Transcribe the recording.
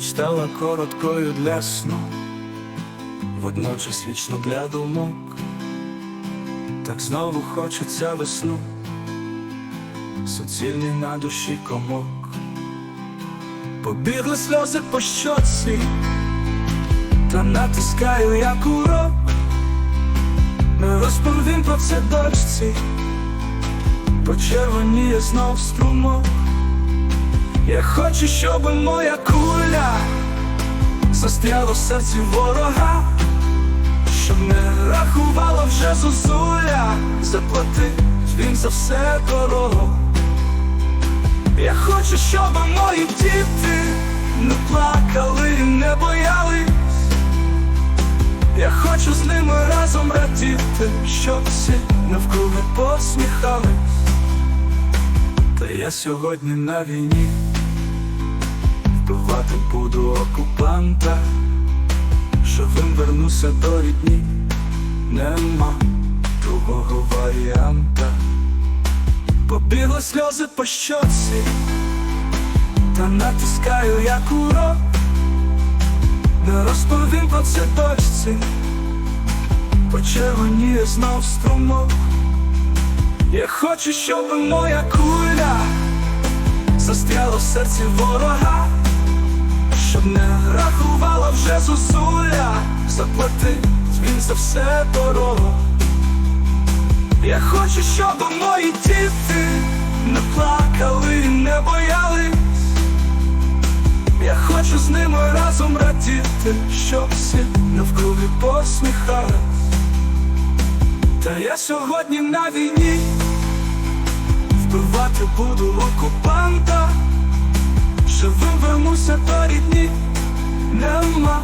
Ніч стала короткою для сну, водночас вічно для думок, так знову хочеться весну, суцільний на душі комок, побігли сльози по щоці, та натискаю як урок, не розповім про це дочці, почервоніє знов струмок. Я хочу, щоб моя куля застряла в серці ворога, щоб не рахувала вже зозуля, заплати він за все дорого. Я хочу, щоб мої діти не плакали і не боялись. Я хочу з ними разом радіти, щоб всі навкруги посміхались. Та я сьогодні на війні Вбивати буду окупанта, живим вернуся до рідні, нема другого варіанта. Побігли сльози по щоці, та натискаю як урок, не розповім про це дочці, почервоніє знов струмок. Я хочу, щоб моя куля застряла в серці ворога, щоб не рахувала вже зусуля, заплати він за все дорого. Я хочу, щоб мої діти не плакали не боялись. Я хочу з ними разом радіти, щоб всі навкруги посміхались. Та я сьогодні на війні вбивати буду окупанта, ama